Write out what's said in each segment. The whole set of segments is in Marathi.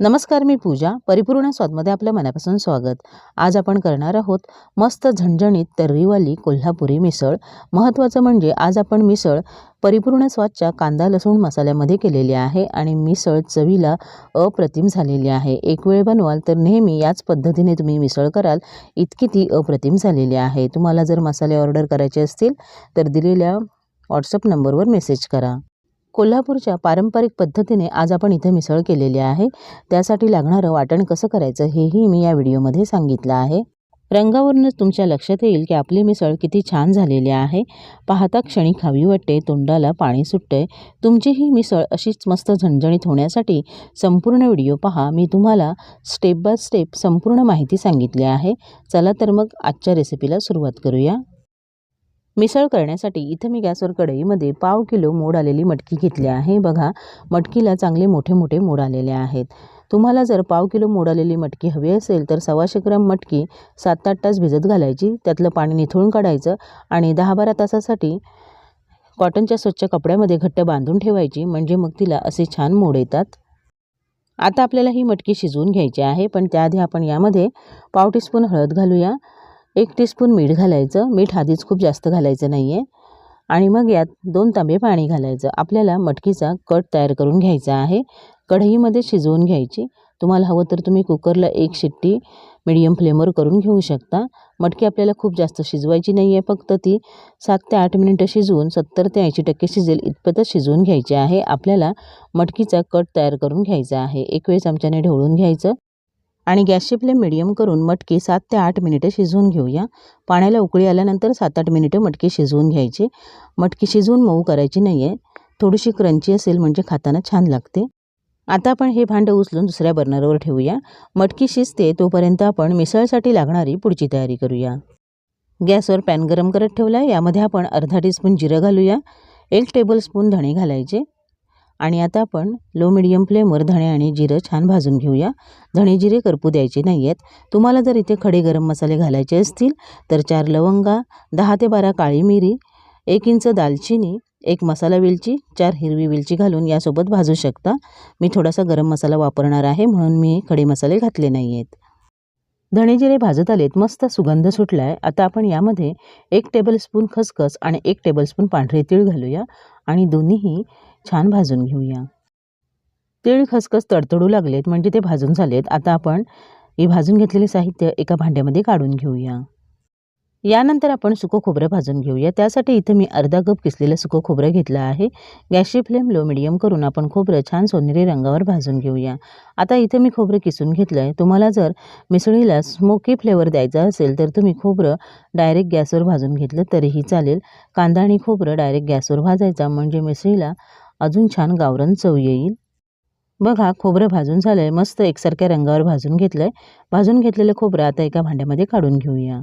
नमस्कार मी पूजा परिपूर्ण स्वादमध्ये आपल्या मनापासून स्वागत. आज आपण करणार आहोत मस्त झणझणीत तर्रीवाली कोल्हापुरी मिसळ. महत्त्वाचं म्हणजे आज आपण मिसळ परिपूर्ण स्वादच्या कांदा लसूण मसाल्यामध्ये केलेली आहे आणि मिसळ चवीला अप्रतिम झालेली आहे. एक वेळ बनवाल तर नेहमी याच पद्धतीने तुम्ही मिसळ कराल इतकी ती अप्रतिम झालेली आहे. तुम्हाला जर मसाले ऑर्डर करायचे असतील तर दिलेल्या व्हॉट्सअप नंबरवर मेसेज करा. कोल्हापूरच्या पारंपरिक पद्धतीने आज आपण इथे मिसळ केलेली आहे. त्यासाठी लागणारं वाटण कसं करायचं हेही मी या व्हिडिओमध्ये सांगितलं आहे. रंगावरूनच तुमच्या लक्षात येईल की आपली मिसळ किती छान झालेली आहे. पाहता क्षणी खावी वाटते तोंडाला पाणी सुटते तुमची ही मिसळ अशीच मस्त झणझणीत होण्यासाठी संपूर्ण व्हिडिओ पहा. मी तुम्हाला स्टेप बाय स्टेप संपूर्ण माहिती सांगितली आहे. चला तर मग आजच्या रेसिपीला सुरुवात करूया. मिसळ करण्यासाठी इथं मी गॅसवर कढईमध्ये पाव किलो मोड आलेली मटकी घेतली आहे. बघा मटकीला चांगले मोठे मोठे मोड आलेले आहेत. तुम्हाला जर पाव किलो मोड आलेली मटकी हवी असेल तर सव्वाशे ग्राम मटकी सात आठ तास भिजत घालायची. त्यातलं पाणी निथळून काढायचं आणि दहा बारा तासासाठी कॉटनच्या स्वच्छ कपड्यामध्ये घट्ट बांधून ठेवायची म्हणजे मग तिला असे छान मोड येतात. आता आपल्याला ही मटकी शिजवून घ्यायची आहे पण त्याआधी आपण यामध्ये पाव टीस्पून हळद घालूया. एक टीस्पून मीठ घालायचं. मीठ आधीच खूप जास्त घालायचं नाही आहे आणि मग यात दोन तांबे पाणी घालायचं. आपल्याला मटकीचा कट तयार करून घ्यायचा आहे. कढईमध्ये शिजवून घ्यायची. तुम्हाला हवं तर तुम्ही कुकरला एक शिट्टी मिडियम फ्लेमवर करून घेऊ शकता. मटकी आपल्याला खूप जास्त शिजवायची नाही आहे फक्त ती सात ते आठ मिनिटं शिजवून सत्तर ते ऐंशी टक्के शिजेल इतपतच शिजवून घ्यायची आहे. आपल्याला मटकीचा कट तयार करून घ्यायचा आहे. एक वेळेस आमच्याने ढवळून घ्यायचं. आणि गॅसची फ्लेम मिडियम करून मटकी सात ते आठ मिनिटं शिजवून घेऊया. पाण्याला उकळी आल्यानंतर सात आठ मिनिटं मटकी शिजवून घ्यायची. मटकी शिजवून मऊ करायची नाही आहे थोडीशी क्रंची असेल म्हणजे खाताना छान लागते. आता आपण हे भांडं उचलून दुसऱ्या बर्नरवर ठेवूया. मटकी शिजते तोपर्यंत आपण मिसळसाठी लागणारी पुढची तयारी करूया. गॅसवर पॅन गरम करत ठेवला. यामध्ये आपण अर्धा टीस्पून जिरं घालूया. एक टेबलस्पून धणे घालायचे. आणि आता आपण लो मिडियम फ्लेमवर धणे आणि जिरं छान भाजून घेऊया. धणे जिरे करपू द्यायचे नाही आहेत तुम्हाला जर इथे खडे गरम मसाले घालायचे असतील तर चार लवंगा दहा ते बारा काळी मिरी एक इंच दालचिनी एक मसाला वेलची चार हिरवी वेलची घालून यासोबत भाजू शकता. मी थोडासा गरम मसाला वापरणार आहे म्हणून मी खडे मसाले घातले नाही आहेत धणे जिरे भाजत आलेत मस्त सुगंध सुटला आहे आता आपण यामध्ये एक टेबलस्पून खसखस आणि एक टेबलस्पून पांढरे तीळ घालूया. आणि दोन्हीही छान भाजून घेऊया. तीळ खसखस तडतडू लागलेत म्हणजे ते भाजून झालेत. आता आपण हे भाजून घेतलेले साहित्य एका भांड्यामध्ये काढून घेऊया. यानंतर आपण सुकं खोबरं भाजून घेऊया. त्यासाठी इथं मी अर्धा कप किसलेलं सुकं खोबरं घेतलं आहे. गॅसची फ्लेम लो मिडियम करून आपण खोबरं छान सोनेरी रंगावर भाजून घेऊया. आता इथं मी खोबरं किसून घेतलं आहे तुम्हाला जर मिसळीला स्मोकी फ्लेवर द्यायचा असेल तर तुम्ही खोबरं डायरेक्ट गॅसवर भाजून घेतलं तरीही चालेल. कांदा आणि खोबरं डायरेक्ट गॅसवर भाजायचा म्हणजे मिसळीला अजून छान गावरण चव येईल. बघा खोबरं भाजून झालं आहे मस्त एकसारख्या रंगावर भाजून घेतलं आहे भाजून घेतलेलं खोबरं आता एका भांड्यामध्ये काढून घेऊया.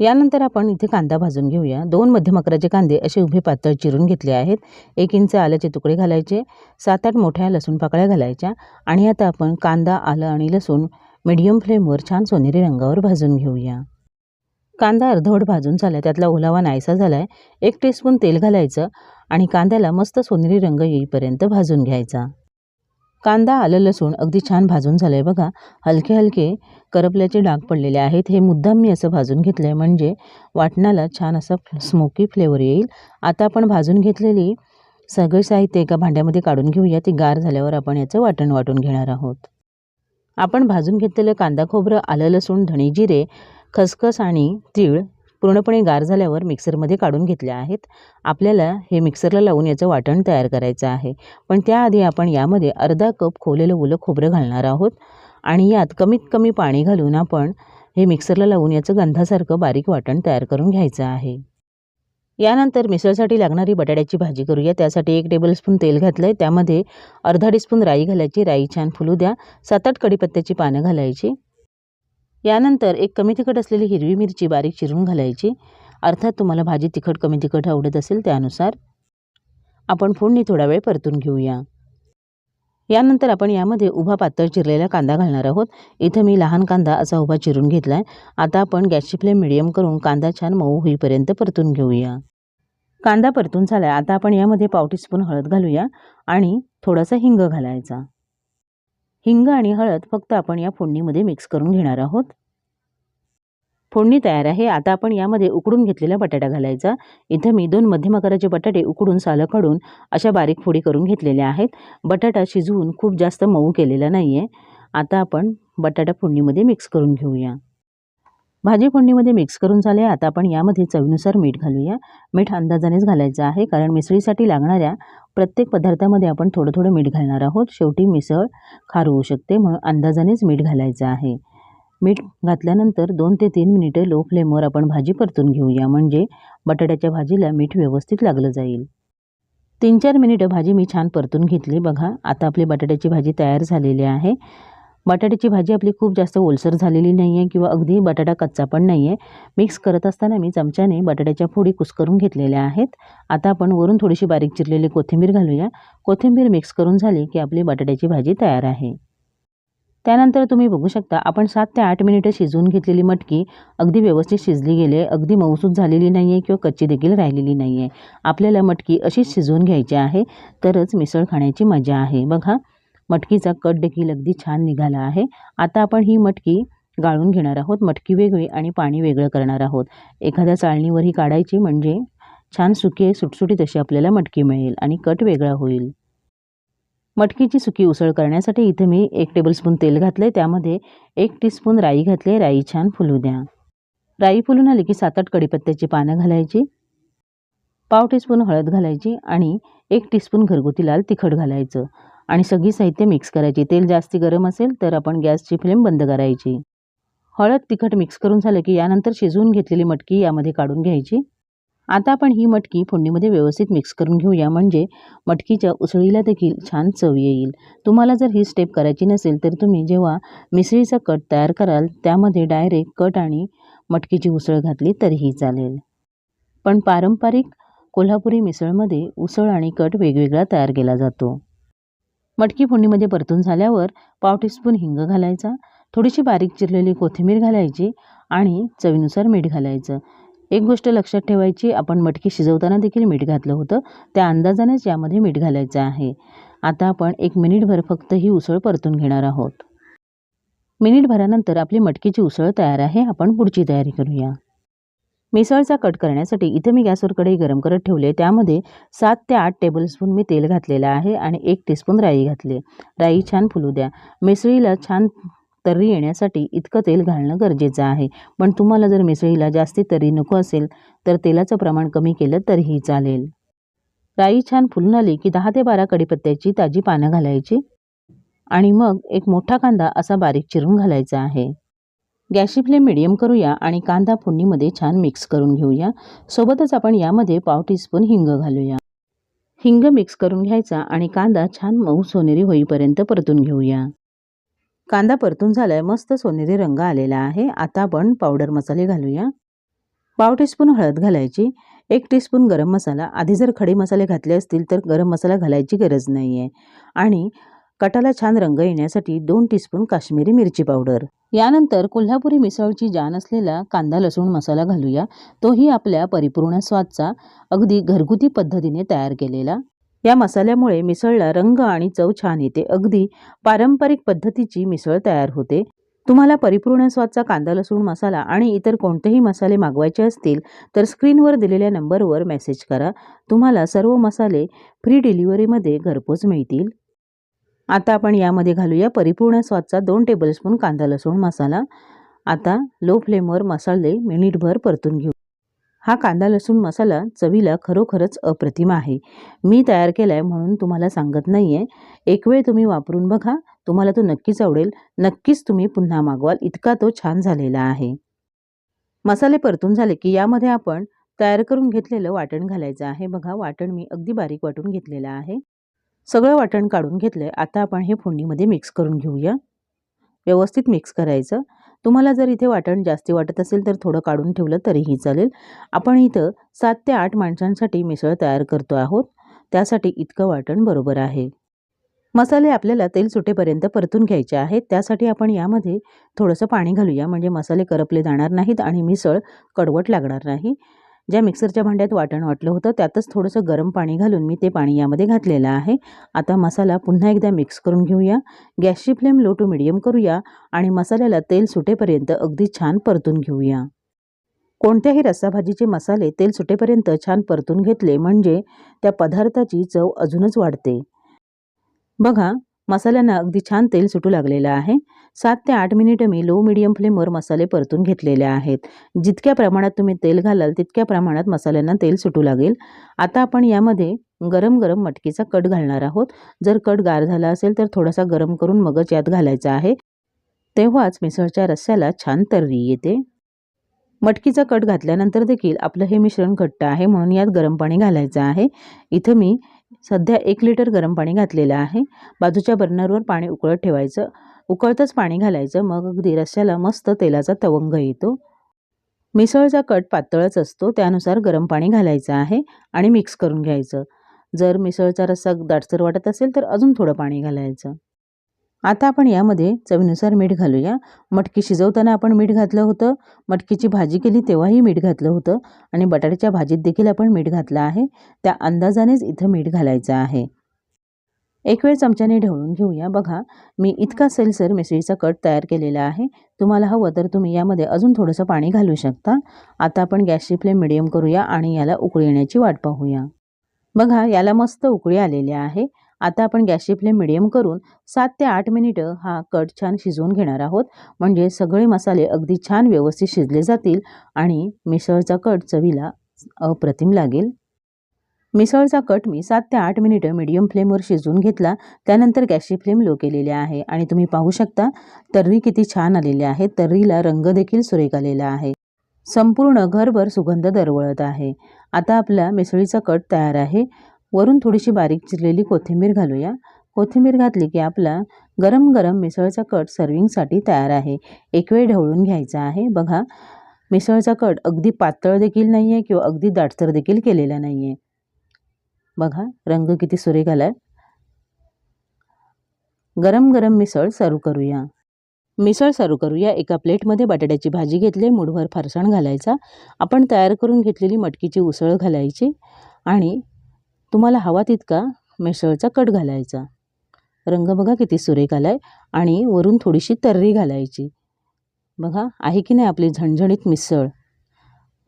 यानंतर आपण इथे कांदा भाजून घेऊया. दोन मध्यम अकराचे कांदे असे उभे पातळ चिरून घेतले आहेत. एक इंच आल्याचे तुकडे घालायचे. सात आठ मोठ्या लसूण पाकळ्या घालायच्या. आणि आता आपण कांदा आलं आणि लसूण मिडियम फ्लेमवर छान सोनेरी रंगावर भाजून घेऊया. कांदा अर्धवट भाजून झाला त्यातला ओलावा नाहीसा झाला आहे एक टीस्पून तेल घालायचं. आणि कांद्याला मस्त सोनेरी रंग येईपर्यंत भाजून घ्यायचा. कांदा आलं लसूण अगदी छान भाजून झालं आहे बघा. हलके हलके करपल्याचे डाग पडलेले आहेत. हे मुद्दाम मी असं भाजून घेतलं आहे म्हणजे वाटणाला छान असा स्मोकी फ्लेवर येईल. आता आपण भाजून घेतलेली सगळे साहित्य एका भांड्यामध्ये काढून घेऊया. ती गार झाल्यावर आपण याचं वाटण वाटून घेणार आहोत. आपण भाजून घेतलेलं कांदा खोबरं आलं लसूण धणे जिरे खसखस आणि तीळ पूर्णपणे गार झाल्यावर मिक्सरमध्ये काढून घेतले आहेत. आपल्याला हे मिक्सरला लावून याचं वाटण तयार करायचं आहे. पण त्याआधी आपण यामध्ये अर्धा कप खोवलेलं ओलं खोबरं घालणार आहोत. आणि यात कमीत कमी पाणी घालून आपण हे मिक्सरला लावून याचं गंधासारखं बारीक वाटण तयार करून घ्यायचं आहे. यानंतर मिसळसाठी लागणारी बटाट्याची भाजी करूया. त्यासाठी एक टेबलस्पून तेल घातलं आहे त्यामध्ये अर्धा टीस्पून राई घालायची. राई छान फुलू द्या. सात आठ कडीपत्त्याची पानं घालायची. यानंतर एक कमी तिखट असलेली हिरवी मिरची बारीक चिरून घालायची. अर्थात तुम्हाला भाजी तिखट कमी तिखट आवडत असेल त्यानुसार आपण फोडणी थोडा वेळ परतून घेऊया. यानंतर आपण यामध्ये उभा पातळ चिरलेला कांदा घालणार आहोत. इथं मी लहान कांदा असा उभा चिरून घेतला आहे आता आपण गॅसची फ्लेम मिडियम करून कांदा छान मऊ होईपर्यंत परतून घेऊया. कांदा परतून झाला आता आपण यामध्ये पाव टीस्पून हळद घालूया आणि थोडासा हिंग घालायचा. हिंग आणि हळद फक्त आपण या फोडणीमध्ये मिक्स करून घेणार आहोत. फोडणी तयार आहे. आता आपण यामध्ये उकडून घेतलेला बटाटा घालायचा. इथं मी दोन मध्यम आकाराचे बटाटे उकडून सालं काढून अशा बारीक फोडी करून घेतलेल्या आहेत. बटाटा शिजवून खूप जास्त मऊ केलेला नाही आहे आता आपण बटाटा फोडणीमध्ये मिक्स करून घेऊया. भाजी फोडणीमध्ये मिक्स करून झाले. आता आपण यामध्ये चवीनुसार मीठ घालूया. मीठ अंदाजानेच घालायचं आहे कारण मिसळीसाठी लागणाऱ्या प्रत्येक पदार्थामध्ये आपण थोडं थोडं मीठ घालणार आहोत. शेवटी मिसळ खार होऊ शकते म्हणून अंदाजानेच मीठ घालायचं आहे. मीठ घातल्यानंतर दोन ते तीन मिनिटे लो फ्लेमवर आपण भाजी परतून घेऊया म्हणजे बटाट्याच्या भाजीला मीठ व्यवस्थित लागलं जाईल. तीन चार मिनिटं भाजी मी छान परतून घेतली. बघा आता आपली बटाट्याची भाजी तयार झालेली आहे. बटाट्याची भाजी आपली खूप जास्त ओलसर झालेली नाही आहे किंवा अगदी बटाटा कच्चा पण नाही आहे मिक्स करत असताना मी चमच्याने बटाट्याच्या फोडी कुस्करून घेतलेल्या आहेत. आता आपण वरून थोडीशी बारीक चिरलेली कोथिंबीर घालूया. कोथिंबीर मिक्स करून झाली की आपली बटाट्याची भाजी तयार आहे. त्यानंतर तुम्ही बघू शकता आपण सात ते आठ मिनिटं शिजवून घेतलेली मटकी अगदी व्यवस्थित शिजली गेली आहे अगदी मऊसूद झालेली नाही आहे किंवा कच्ची देखील राहिलेली नाही आहे आपल्याला मटकी अशीच शिजवून घ्यायची आहे तरच मिसळ खाण्याची मजा आहे. बघा मटकीचा कट देखील अगदी छान निघाला आहे. आता आपण ही मटकी गाळून घेणार आहोत. मटकी वेगळी आणि पाणी वेगळं करणार आहोत. एखाद्या चाळणीवर ही काढायची म्हणजे छान सुकी सुटसुटीत अशी आपल्याला मटकी मिळेल आणि कट वेगळा होईल. मटकीची सुकी उसळ करण्यासाठी इथे मी एक टेबलस्पून तेल घातले त्यामध्ये एक टीस्पून राई घातले राई छान फुलू द्या. राई फुलून आली की सात आठ कडीपत्त्याची पानं घालायची पाव टीस्पून हळद घालायची आणि एक टीस्पून घरगुती लाल तिखट घालायचं. आणि सगळी साहित्य मिक्स करायची. तेल जास्ती गरम असेल तर आपण गॅसची फ्लेम बंद करायची. हळद तिखट मिक्स करून झालं की यानंतर शिजवून घेतलेली मटकी यामध्ये काढून घ्यायची. आता आपण ही मटकी फोडणीमध्ये व्यवस्थित मिक्स करून घेऊया. म्हणजे मटकीच्या उसळीला देखील छान चव येईल. तुम्हाला जर ही स्टेप करायची नसेल तर तुम्ही जेव्हा मिसळीचा कट तयार कराल त्यामध्ये डायरेक्ट कट आणि मटकीची उसळ घातली तरीही चालेल. पण पारंपरिक कोल्हापुरी मिसळमध्ये उसळ आणि कट वेगवेगळा तयार केला जातो. मटकी फोडणीमध्ये परतून झाल्यावर पाव टीस्पून हिंग घालायचा थोडीशी बारीक चिरलेली कोथिंबीर घालायची आणि चवीनुसार मीठ घालायचं. एक गोष्ट लक्षात ठेवायची आपण मटकी शिजवताना देखील मीठ घातलं होतं त्या अंदाजानेच यामध्ये मीठ घालायचं आहे. आता आपण एक मिनिटभर फक्त ही उसळ परतून घेणार आहोत. मिनिटभरानंतर आपली मटकीची उसळ तयार आहे आपण पुढची तयारी करूया. मिसळचा कट करण्यासाठी इथे मी गॅसवर कढई गरम करत ठेवले. त्यामध्ये सात ते आठ टेबलस्पून मी तेल घातलेलं आहे आणि एक टीस्पून राई घातली. राई छान फुलू द्या. मिसळीला छान तर्री येण्यासाठी इतकं तेल घालणं गरजेचं आहे. पण तुम्हाला जर मिसळीला जास्ती तर्री नको असेल तर तेलाचं प्रमाण कमी केलं तरीही चालेल. राई छान फुलून आली की दहा ते बारा कडीपत्त्याची ताजी पानं घालायची आणि मग एक मोठा कांदा असा बारीक चिरून घालायचा आहे. गॅसची फ्लेम मिडियम करूया आणि कांदा फोडणीमध्ये छान मिक्स करून घेऊया. सोबतच आपण यामध्ये पाव टीस्पून हिंग घालूया. हिंग मिक्स करून घ्यायचा आणि कांदा छान मऊ सोनेरी होईपर्यंत परतून घेऊया. कांदा परतून झालाय मस्त सोनेरी रंग आलेला आहे. आता आपण पावडर मसाले घालूया. पाव टीस्पून हळद घालायची. एक टीस्पून गरम मसाला. आधी जर खडे मसाले घातले असतील तर गरम मसाला घालायची गरज नाही आहे आणि कटाला छान रंग येण्यासाठी दोन टीस्पून काश्मीरी मिरची पावडर यानंतर कोल्हापुरी मिसळची जान असलेला कांदा लसूण मसाला घालूया. तोही आपल्या परिपूर्ण स्वादचा अगदी घरगुती पद्धतीने तयार केलेला. या मसाल्यामुळे मिसळला रंग आणि चव छान येते. अगदी पारंपरिक पद्धतीची मिसळ तयार होते. तुम्हाला परिपूर्ण स्वादचा कांदा लसूण मसाला आणि इतर कोणतेही मसाले मागवायचे असतील तर स्क्रीनवर दिलेल्या नंबरवर मेसेज करा. तुम्हाला सर्व मसाले फ्री डिलिव्हरीमध्ये घरपोच मिळतील. आता आपण यामध्ये घालूया परिपूर्ण स्वादचा दोन टेबलस्पून कांदा लसूण मसाला. आता लो फ्लेमवर मसाले मिनिटभर परतून घेऊ. हा कांदा लसूण मसाला चवीला खरोखरच अप्रतिम आहे. मी तयार केला आहे म्हणून तुम्हाला सांगत नाही आहे एक वेळ तुम्ही वापरून बघा. तुम्हाला तो नक्कीच आवडेल. नक्कीच तुम्ही पुन्हा मागवाल. इतका तो छान झालेला आहे. मसाले परतून झाले की यामध्ये आपण तयार करून घेतलेलं वाटण घालायचं आहे. बघा वाटण मी अगदी बारीक वाटून घेतलेलं आहे. सगळं वाटण काढून घेतलं आहे आता आपण हे फोडणीमध्ये मिक्स करून घेऊया. व्यवस्थित मिक्स करायचं. तुम्हाला जर इथे वाटण जास्ती वाटत असेल तर थोडं काढून ठेवलं तरीही चालेल. आपण इथं सात ते आठ माणसांसाठी मिसळ तयार करतो आहोत. त्यासाठी इतकं वाटण बरोबर आहे. मसाले आपल्याला तेल सुटेपर्यंत परतून घ्यायचे आहेत. त्यासाठी आपण यामध्ये थोडंसं पाणी घालूया. म्हणजे मसाले करपले जाणार नाहीत आणि मिसळ कडवट लागणार नाही. ज्या मिक्सरच्या भांड्यात वाटण वाटलं होतं त्यातच थोडंसं गरम पाणी घालून मी ते पाणी यामध्ये घातलेलं आहे. आता मसाला पुन्हा एकदा मिक्स करून घेऊया. गॅसची फ्लेम लो टू मिडियम करूया आणि मसाल्याला तेल सुटेपर्यंत अगदी छान परतून घेऊया. कोणत्याही रस्साभाजीचे मसाले तेल सुटेपर्यंत छान परतून घेतले म्हणजे त्या पदार्थाची चव अजूनच वाढते. बघा मसाल्यांना अगदी छान तेल सुटू लागलेलं आहे. सात ते आठ मिनिटं मी लो मिडियम फ्लेमवर मसाले परतून घेतलेले आहेत. जितक्या प्रमाणात तुम्ही तेल घालाल तितक्या प्रमाणात मसाल्यांना तेल सुटू लागेल. आता आपण यामध्ये गरम गरम मटकीचा कट घालणार आहोत. जर कट गार झाला असेल तर थोडासा गरम करून मगच यात घालायचा आहे. तेव्हाच मिसळच्या रस्स्याला छान तर्री येते. मटकीचा कट घातल्यानंतर देखील आपलं हे मिश्रण घट्ट आहे म्हणून यात गरम पाणी घालायचं आहे. इथं मी सध्या एक लिटर गरम पाणी घातलेलं आहे. बाजूच्या बर्नरवर पाणी उकळत ठेवायचं. उकळतच पाणी घालायचं. मग अगदी रस्स्याला मस्त तेलाचा तवंग येतो. मिसळचा कट पातळच असतो. त्यानुसार गरम पाणी घालायचं आहे आणि मिक्स करून घ्यायचं. जर मिसळचा रस्सा दाटसर वाटत असेल तर अजून थोडं पाणी घालायचं. आता आपण यामध्ये चवीनुसार मीठ घालूया. मटकी शिजवताना आपण मीठ घातलं होतं. मटकीची भाजी केली तेव्हाही मीठ घातलं होतं. आणि बटाट्याच्या भाजीत देखील आपण मीठ घातलं आहे. त्या अंदाजानेच इथं मीठ घालायचं आहे. एक वेळ चमच्याने ढवळून घेऊया. बघा मी इतका सैलसर मिसळीचा कट तयार केलेला आहे. तुम्हाला हवं तर तुम्ही यामध्ये अजून थोडंसं पाणी घालू शकता. आता आपण गॅसची फ्लेम मिडियम करूया आणि याला उकळी येण्याची वाट पाहूया. बघा याला मस्त उकळी आलेली आहे. आता आपण गॅसची फ्लेम मिडियम करून सात ते आठ मिनिटं हा कट छान शिजवून घेणार आहोत. म्हणजे सगळे मसाले अगदी छान व्यवस्थित शिजले जातील आणि मिसळचा कट चवीला अप्रतिम लागेल. मिसळचा कट मी सात ते आठ मिनिटं मिडियम फ्लेमवर शिजवून घेतला. त्यानंतर गॅसची फ्लेम लो केलेली आहे आणि तुम्ही पाहू शकता तर्री किती छान आलेली आहे. तर्रीला रंग देखील सुरेख आलेला आहे. संपूर्ण घरभर सुगंध दरवळत आहे. आता आपला मिसळीचा कट तयार आहे. वरून थोडीशी बारीक चिरलेली कोथिंबीर घालूया. कोथिंबीर घातली की आपला गरम गरम मिसळचा कट सर्विंगसाठी तयार आहे. एक वेळ ढवळून घ्यायचा आहे. बघा मिसळचा कट अगदी पातळ देखील नाही आहे किंवा अगदी दाटसर देखील केलेला नाही आहे बघा रंग किती सुरेख आला गरम गरम मिसळ सर्व करूया. मिसळ सर्व करूया. एका प्लेटमध्ये बटाट्याची भाजी घेतली मुठभर फरसाण घालायचा. आपण तयार करून घेतलेली मटकीची उसळ घालायची आणि तुम्हाला हवा तितका मिसळचा कट घालायचा. रंग बघा किती सुरेख आला आहे आणि वरून थोडीशी तर्री घालायची. बघा आहे की नाही आपली झणझणीत मिसळ?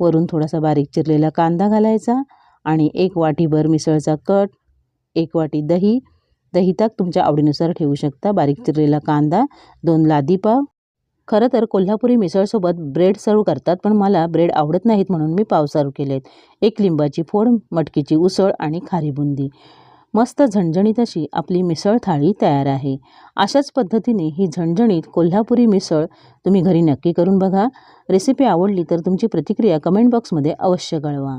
वरून थोडासा बारीक चिरलेला कांदा घालायचा आणि एक वाटीभर मिसळचा कट एक वाटी दही. दही ताक तुमच्या आवडीनुसार ठेवू शकता. बारीक चिरलेला कांदा दोन लादीपाव खरं तर कोल्हापुरी मिसळसोबत ब्रेड सर्व करतात पण मला ब्रेड आवडत नाहीत म्हणून मी पाव सर्व केलेत. एक लिंबाची फोड मटकीची उसळ आणि खारी बुंदी. मस्त झणझणीत अशी आपली मिसळ थाळी तयार आहे. अशाच पद्धतीने ही झणझणीत कोल्हापुरी मिसळ तुम्ही घरी नक्की करून बघा. रेसिपी आवडली तर तुमची प्रतिक्रिया कमेंट बॉक्समध्ये अवश्य कळवा.